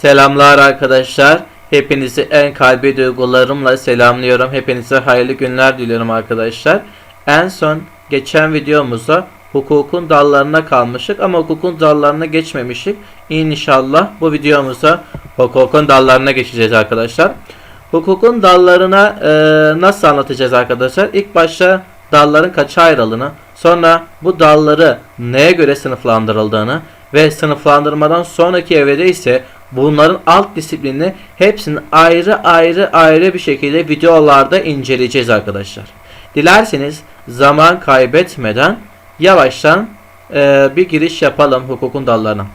Selamlar arkadaşlar. Hepinizi en kalbi duygularımla selamlıyorum. Hepinize hayırlı günler diliyorum arkadaşlar. En son geçen videomuzda hukukun dallarına kalmıştık ama hukukun dallarına geçmemiştik. İnşallah bu videomuzda hukukun dallarına geçeceğiz arkadaşlar. Hukukun dallarına e, nasıl anlatacağız arkadaşlar? İlk başta dalların kaça ayrıldığını, sonra bu dalları neye göre sınıflandırıldığını ve sınıflandırmadan sonraki evrede ise bunların alt disiplinini hepsini ayrı ayrı ayrı bir şekilde videolarda inceleyeceğiz arkadaşlar. Dilerseniz zaman kaybetmeden yavaştan e, bir giriş yapalım hukukun dallarına.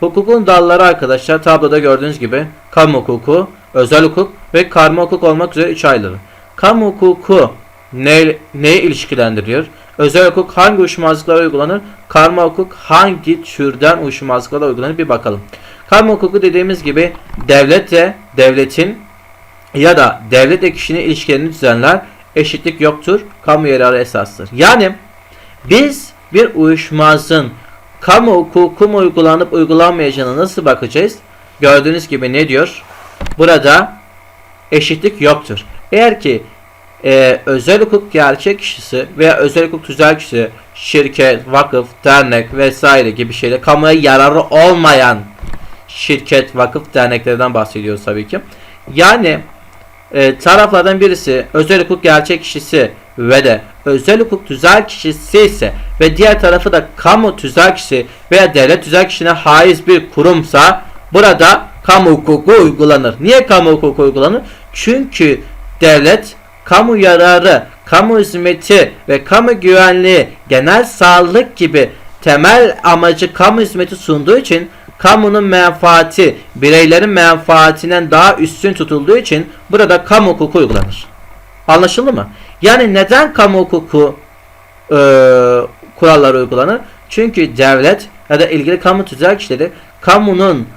Hukukun dalları arkadaşlar tabloda gördüğünüz gibi kamu hukuku, özel hukuk ve karma hukuk olmak üzere üç ayrılır. Kamu hukuku ne, neye ilişkilendiriyor? Özel hukuk hangi uyuşmazlıklara uygulanır? Karma hukuk hangi türden uyuşmazlıklara uygulanır? Bir bakalım. Kamu hukuku dediğimiz gibi devletle devletin ya da devletle kişinin ilişkilerini düzenler. Eşitlik yoktur. Kamu yararı esastır. Yani biz bir uyuşmazlığın kamu hukuku mu uygulanıp uygulanmayacağına nasıl bakacağız? Gördüğünüz gibi ne diyor? Burada eşitlik yoktur. Eğer ki e, özel hukuk gerçek kişisi veya özel hukuk tüzel kişisi, şirket, vakıf, dernek vesaire gibi şeyler kamuya yararı olmayan şirket, vakıf, derneklerden bahsediyoruz tabii ki. Yani e, taraflardan birisi özel hukuk gerçek kişisi ve de özel hukuk tüzel kişisi ise ve diğer tarafı da kamu tüzel kişisi veya devlet tüzel kişine haiz bir kurumsa burada kamu hukuku uygulanır. Niye kamu hukuku uygulanır? Çünkü devlet kamu yararı, kamu hizmeti ve kamu güvenliği, genel sağlık gibi temel amacı kamu hizmeti sunduğu için kamunun menfaati bireylerin menfaatinden daha üstün tutulduğu için burada kamu hukuku uygulanır. Anlaşıldı mı? Yani neden kamu hukuku e, kuralları uygulanır? Çünkü devlet ya da ilgili kamu tüzel kişileri kamunun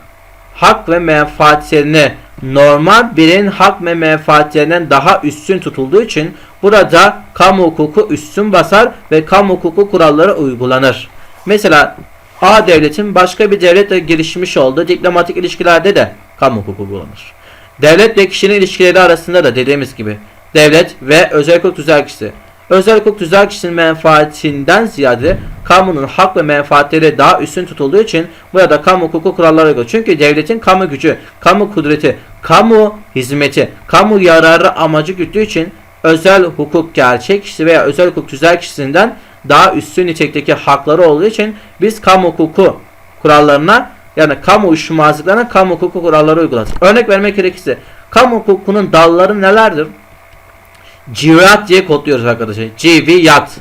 hak ve menfaatlerini normal bireyin hak ve menfaatlerinden daha üstün tutulduğu için burada kamu hukuku üstün basar ve kamu hukuku kuralları uygulanır. Mesela A devletin başka bir devletle girişmiş olduğu diplomatik ilişkilerde de kamu hukuku uygulanır. Devlet ve kişinin ilişkileri arasında da dediğimiz gibi devlet ve özel hukuk tüzel kişisi. Özel hukuk tüzel kişinin menfaatinden ziyade kamunun hak ve menfaatleri daha üstün tutulduğu için burada kamu hukuku kuralları uygulanır. Çünkü devletin kamu gücü, kamu kudreti, kamu hizmeti, kamu yararı amacı güttüğü için özel hukuk gerçek kişisi veya özel hukuk tüzel kişisinden daha üstün nitelikteki hakları olduğu için biz kamu hukuku kurallarına yani kamu uyuşmazlıklarına kamu hukuku kuralları uygularız. Örnek vermek gerekirse kamu hukukunun dalları nelerdir? Civiyat diye kodluyoruz arkadaşlar. Civiyat.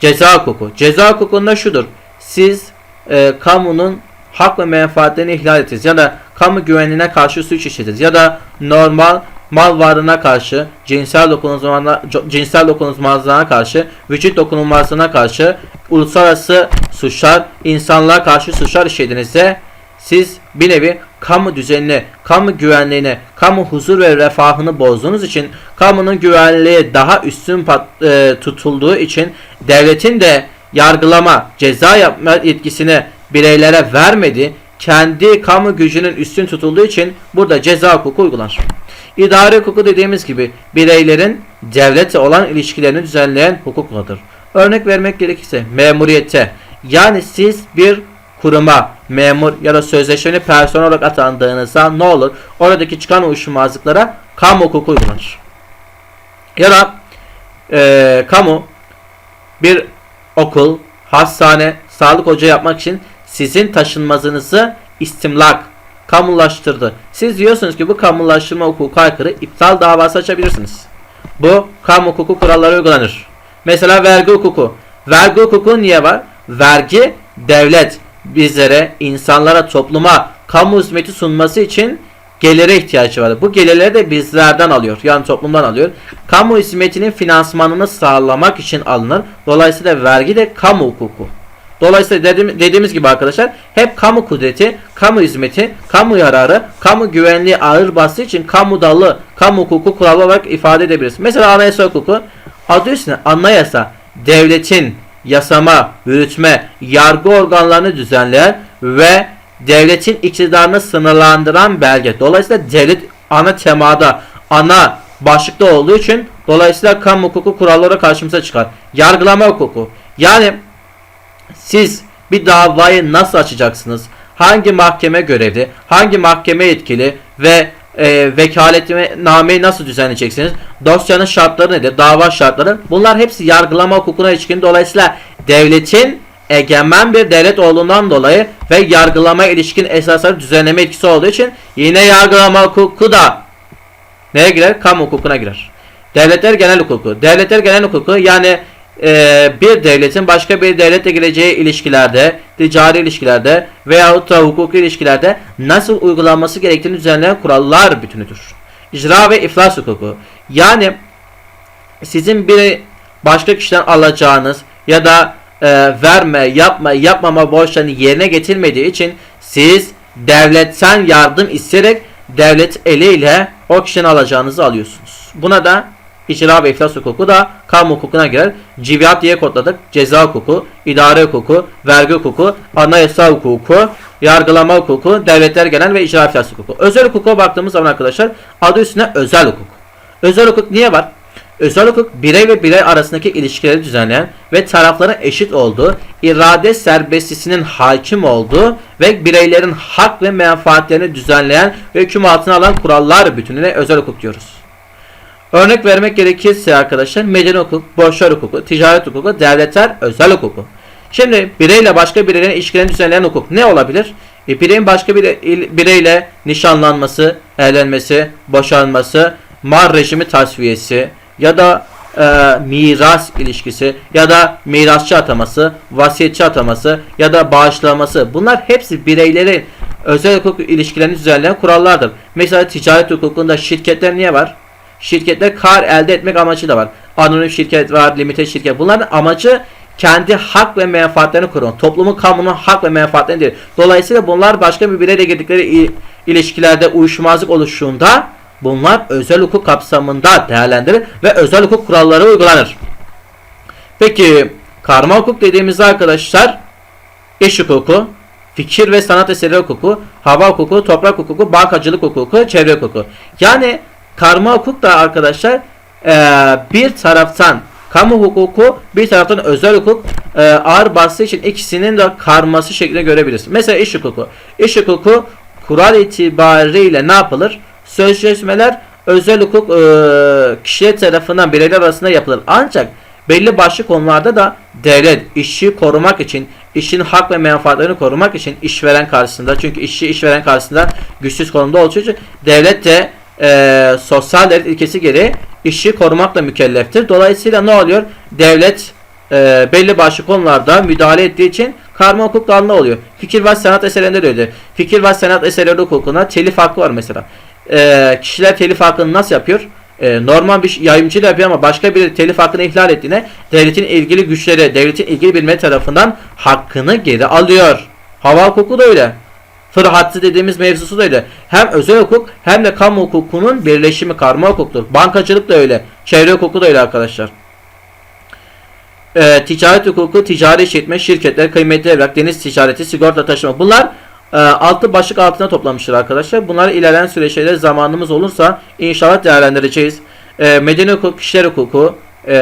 Ceza hukuku. Ceza hukukunda şudur. Siz e, kamunun hak ve menfaatlerini ihlal ettiniz ya da kamu güvenliğine karşı suç işlediniz ya da normal mal varlığına karşı, cinsel dokunulmazlığına, cinsel dokunulmazlığına karşı, vücut dokunulmazlığına karşı, uluslararası suçlar, insanlığa karşı suçlar işlediğinizde siz bir nevi kamu düzenini, kamu güvenliğini, kamu huzur ve refahını bozduğunuz için kamunun güvenliği daha üstün e, tutulduğu için devletin de yargılama, ceza yapma yetkisini bireylere vermedi. Kendi kamu gücünün üstün tutulduğu için burada ceza hukuku uygulanır. İdari hukuku dediğimiz gibi bireylerin devletle olan ilişkilerini düzenleyen hukuklardır. Örnek vermek gerekirse memuriyete yani siz bir kuruma memur ya da sözleşmeli personel olarak atandığınızda ne olur? Oradaki çıkan uyuşmazlıklara kamu hukuku uygulanır. Ya da e, kamu bir okul, hastane, sağlık ocağı yapmak için sizin taşınmazınızı istimlak kamulaştırdı. Siz diyorsunuz ki bu kamulaştırma hukuku aykırı iptal davası açabilirsiniz. Bu kamu hukuku kuralları uygulanır. Mesela vergi hukuku. Vergi hukuku niye var? Vergi devlet bizlere, insanlara, topluma kamu hizmeti sunması için gelire ihtiyacı var. Bu gelirleri de bizlerden alıyor. Yani toplumdan alıyor. Kamu hizmetinin finansmanını sağlamak için alınır. Dolayısıyla vergi de kamu hukuku. Dolayısıyla dediğim, dediğimiz gibi arkadaşlar hep kamu kudreti, kamu hizmeti, kamu yararı, kamu güvenliği ağır bastığı için kamu dalı, kamu hukuku kuralı olarak ifade edebiliriz. Mesela anayasa hukuku adı üstüne anayasa devletin yasama, yürütme, yargı organlarını düzenleyen ve devletin iktidarını sınırlandıran belge. Dolayısıyla devlet ana temada, ana başlıkta olduğu için dolayısıyla kamu hukuku kuralları karşımıza çıkar. Yargılama hukuku. Yani siz bir davayı nasıl açacaksınız? Hangi mahkeme görevli? Hangi mahkeme etkili? Ve e, vekaletnameyi nasıl düzenleyeceksiniz? Dosyanın şartları nedir? Dava şartları. Bunlar hepsi yargılama hukukuna ilişkin. Dolayısıyla devletin egemen bir devlet olduğundan dolayı ve yargılama ilişkin esasları düzenleme etkisi olduğu için yine yargılama hukuku da neye girer? Kamu hukukuna girer. Devletler genel hukuku. Devletler genel hukuku yani e, bir devletin başka bir devletle gireceği ilişkilerde, ticari ilişkilerde veyahut da hukuki ilişkilerde nasıl uygulanması gerektiğini düzenleyen kurallar bütünüdür. İcra ve iflas hukuku. Yani sizin bir başka kişiden alacağınız ya da e, verme, yapma, yapmama borçlarını yerine getirmediği için siz devletten yardım isteyerek devlet eliyle o kişiden alacağınızı alıyorsunuz. Buna da Ve iflas hukuku da kamu hukukuna girer. Civiyat diye kodladık. Ceza hukuku, idare hukuku, vergi hukuku, anayasa hukuku, yargılama hukuku, devletler genel ve icra iflas hukuku. Özel hukuka baktığımız zaman arkadaşlar adı üstünde özel hukuk. Özel hukuk niye var? Özel hukuk birey ve birey arasındaki ilişkileri düzenleyen ve tarafların eşit olduğu, irade serbestisinin hakim olduğu ve bireylerin hak ve menfaatlerini düzenleyen ve hüküm altına alan kurallar bütününe özel hukuk diyoruz. Örnek vermek gerekirse arkadaşlar medeni hukuk, borçlar hukuku, ticaret hukuku, devletler, özel hukuku. Şimdi bireyle başka bireylerin ilişkilerini düzenleyen hukuk ne olabilir? E, bireyin başka bir bireyle nişanlanması, evlenmesi, boşanması, mar rejimi tasfiyesi ya da e, miras ilişkisi ya da mirasçı ataması, vasiyetçi ataması ya da bağışlaması bunlar hepsi bireylerin özel hukuk ilişkilerini düzenleyen kurallardır. Mesela ticaret hukukunda şirketler niye var? Şirketler kar elde etmek amacıyla var. Anonim şirket var, limited şirket. Bunların amacı kendi hak ve menfaatlerini korumak. Toplumun kamunun hak ve menfaatlerini değil. Dolayısıyla bunlar başka bir bireyle girdikleri ilişkilerde uyuşmazlık oluştuğunda bunlar özel hukuk kapsamında değerlendirilir ve özel hukuk kuralları uygulanır. Peki karma hukuk dediğimizde arkadaşlar iş hukuku, fikir ve sanat eseri hukuku, hava hukuku, toprak hukuku, bankacılık hukuku, çevre hukuku. Yani karma hukuk da arkadaşlar e, bir taraftan kamu hukuku bir taraftan özel hukuk e, ağır bastığı için ikisinin de karması şeklinde görebiliriz. Mesela iş hukuku. İş hukuku kural itibariyle ne yapılır? Sözleşmeler özel hukuk e, kişiler tarafından bireyler arasında yapılır. Ancak belli başlı konularda da devlet işçiyi korumak için işin hak ve menfaatlerini korumak için işveren karşısında çünkü işçi işveren karşısında güçsüz konumda olduğu için devlet de e, sosyal devlet ilkesi gereği işçi korumakla mükelleftir. Dolayısıyla ne oluyor? Devlet e, belli başlı konularda müdahale ettiği için karma hukuk dalında oluyor. Fikir ve sanat eserlerinde de öyle. Fikir ve sanat eserleri hukukuna telif hakkı var mesela. E, kişiler telif hakkını nasıl yapıyor? E, normal bir yayımcı da yapıyor ama başka bir telif hakkını ihlal ettiğine devletin ilgili güçleri, devletin ilgili bilme tarafından hakkını geri alıyor. Hava hukuku da öyle. Fırhatsı dediğimiz mevzusu da öyle. Hem özel hukuk hem de kamu hukukunun birleşimi karma hukuktur. Bankacılık da öyle. Çevre hukuku da öyle arkadaşlar. Ee, ticaret hukuku, ticari işletme, şirketler, kıymetli evrak, deniz ticareti, sigorta taşıma. Bunlar e, altı başlık altına toplamıştır arkadaşlar. Bunları ilerleyen süreçlerde zamanımız olursa inşallah değerlendireceğiz. E, medeni hukuk, kişiler hukuku, e,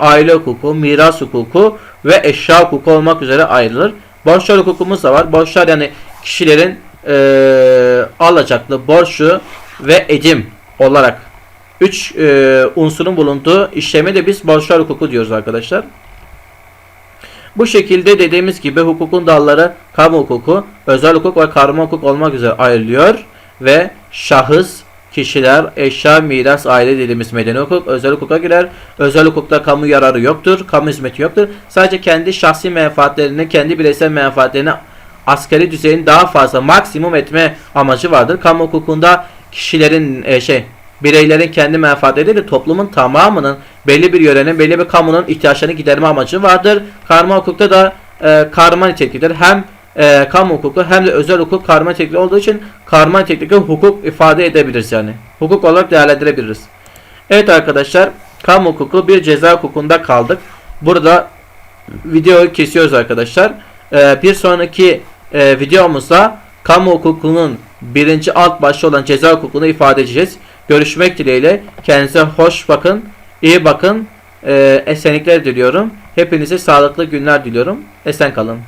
aile hukuku, miras hukuku ve eşya hukuku olmak üzere ayrılır. Borçlar hukukumuz da var. Borçlar yani kişilerin e, alacaklı, borçlu ve edim olarak 3 e, unsurun bulunduğu işlemi de biz borçlar hukuku diyoruz arkadaşlar. Bu şekilde dediğimiz gibi hukukun dalları kamu hukuku, özel hukuk ve karma hukuk olmak üzere ayrılıyor ve şahıs, kişiler, eşya, miras, aile dediğimiz medeni hukuk özel hukuka girer. Özel hukukta kamu yararı yoktur, kamu hizmeti yoktur. Sadece kendi şahsi menfaatlerini, kendi bireysel menfaatlerini askeri düzeyin daha fazla maksimum etme amacı vardır. Kamu hukukunda kişilerin e, şey bireylerin kendi menfaatleri değil de toplumun tamamının belli bir yörenin belli bir kamunun ihtiyaçlarını giderme amacı vardır. Karma hukukta da e, karma niteliklidir. Hem e, kamu hukuku hem de özel hukuk karma nitelikli olduğu için karma nitelikli hukuk ifade edebiliriz yani. Hukuk olarak değerlendirebiliriz. Evet arkadaşlar kamu hukuku bir ceza hukukunda kaldık. Burada videoyu kesiyoruz arkadaşlar. E, bir sonraki e, videomuzda kamu hukukunun birinci alt başlığı olan ceza hukukunu ifade edeceğiz. Görüşmek dileğiyle. Kendinize hoş bakın. iyi bakın. E, esenlikler diliyorum. Hepinize sağlıklı günler diliyorum. Esen kalın.